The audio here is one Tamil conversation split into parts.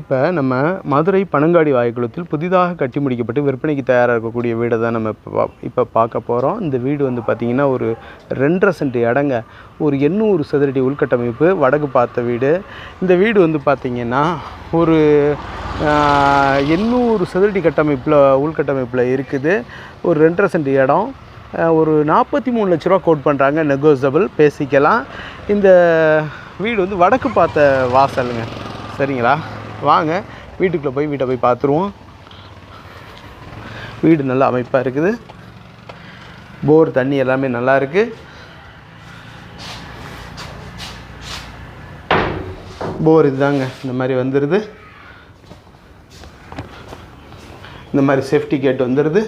இப்போ நம்ம மதுரை பனங்காடி வாய்க்குளத்தில் புதிதாக கட்டி முடிக்கப்பட்டு விற்பனைக்கு தயாராக இருக்கக்கூடிய வீடை தான் நம்ம இப்போ இப்போ பார்க்க போகிறோம் இந்த வீடு வந்து பார்த்திங்கன்னா ஒரு ரெண்டரை சென்ட் இடங்க ஒரு எண்ணூறு சதுரடி உள்கட்டமைப்பு வடக்கு பார்த்த வீடு. இந்த வீடு வந்து பார்த்திங்கன்னா ஒரு எண்ணூறு சதுரடி கட்டமைப்பில் உள்கட்டமைப்பில் இருக்குது. ஒரு ரெண்டரை சென்ட் இடம். ஒரு நாற்பத்தி மூணு லட்ச ரூபா கோட் பண்ணுறாங்க நெகோசபிள் பேசிக்கலாம். இந்த வீடு வந்து வடக்கு பார்த்த வாசலுங்க. சரிங்களா? வாங்க. வீட்டுக்குள்ளே போய் வீட்டை போய் பார்த்துருவோம். வீடு நல்ல அமைப்பாக இருக்குது. போர் தண்ணி எல்லாமே நல்லா இருக்குது போர் இதுதாங்க. இந்த மாதிரி வந்துடுது இந்த மாதிரி சேஃப்டி கேட் வந்துடுது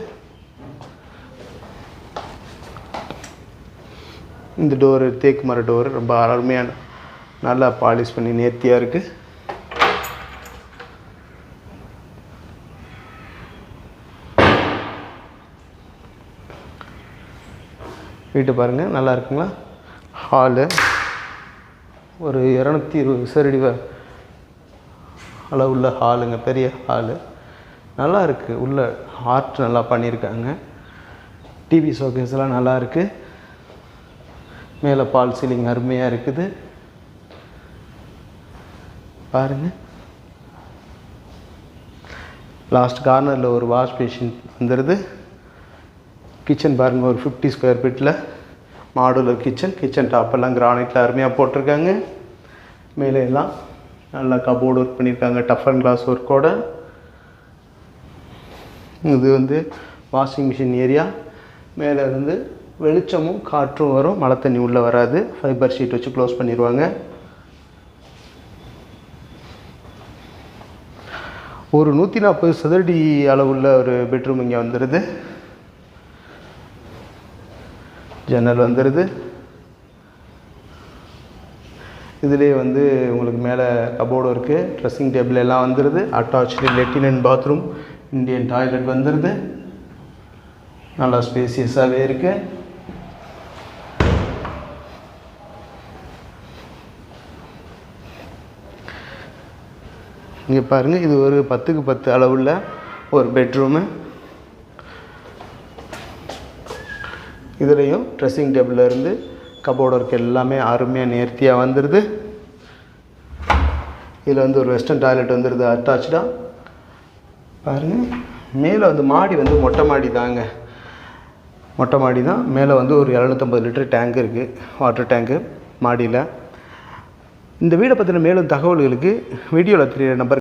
இந்த டோரு தேக்கு மர டோரு ரொம்ப அருமையான நல்லா பாலிஷ் பண்ணி நேர்த்தியாக இருக்குது வீட்டு பாருங்கள் நல்லா இருக்குங்களா? ஹாலு. ஒரு இரநூத்தி இருபது சரடி அளவு அளவுள்ள ஹாலுங்க பெரிய ஹாலு. நல்லா இருக்குது உள்ள ஆர்ட் நல்லா பண்ணியிருக்காங்க. டிவி ஷோகேஸ்லாம் நல்லா இருக்குது மேலே பால் சீலிங் அருமையாக இருக்குது. பாருங்கள் லாஸ்ட் கார்னரில் ஒரு வாஷ் மிஷின் வந்துடுது கிச்சன் பாருங்கள் ஒரு ஃபிஃப்டி ஸ்கொயர் ஃபீட்டில் மாடுலர் கிச்சன் கிச்சன் டாப்பெல்லாம் கிரானைட்டில் அருமையாக போட்டிருக்காங்க. மேலே எல்லாம் நல்லா கபோர்டு ஒர்க் பண்ணியிருக்காங்க டஃப் அண்ட் கிளாஸ் ஒர்க்கோட இது வந்து வாஷிங் மிஷின் ஏரியா மேலே இருந்து வெளிச்சமும் காற்றும் வரும் மழை தண்ணி உள்ளே வராது. ஃபைபர் ஷீட் வச்சு க்ளோஸ் பண்ணிடுவாங்க ஒரு நூற்றி நாற்பது சதுரடி அளவுள்ள ஒரு பெட்ரூம் இங்கே வந்துடுது ஜன்னல் வந்துடுது இதுலேயே வந்து உங்களுக்கு மேலே கபோர்டு இருக்குது ட்ரெஸ்ஸிங் டேபிள் எல்லாம் வந்துடுது அட்டாச்சு லெட்டின் அண்ட் பாத்ரூம் இந்தியன் டாய்லெட் வந்துடுது நல்லா ஸ்பேசியஸாகவே இருக்குது இங்கே பாருங்கள் இது ஒரு பத்துக்கு பத்து அளவுள்ள ஒரு பெட்ரூமு இதுலேயும் ட்ரெஸ்ஸிங் டேபிள்லேருந்து கபோர்டு ஒர்க் எல்லாமே அருமையாக நேர்த்தியாக வந்துடுது இதில் வந்து ஒரு வெஸ்டர்ன் டாய்லெட் வந்துடுது அட்டாச்சாக பாருங்கள் மேலே வந்து மாடி வந்து மொட்டை மாடி தாங்க. மொட்டை மாடி தான். மேலே வந்து ஒரு இரநூத்தம்பது லிட்டர் டேங்க் இருக்குது வாட்டர் டேங்க்கு மாடியில். இந்த வீடை பற்றின மேலும் தகவல்களுக்கு வீடியோவில் தெரிய நம்பர்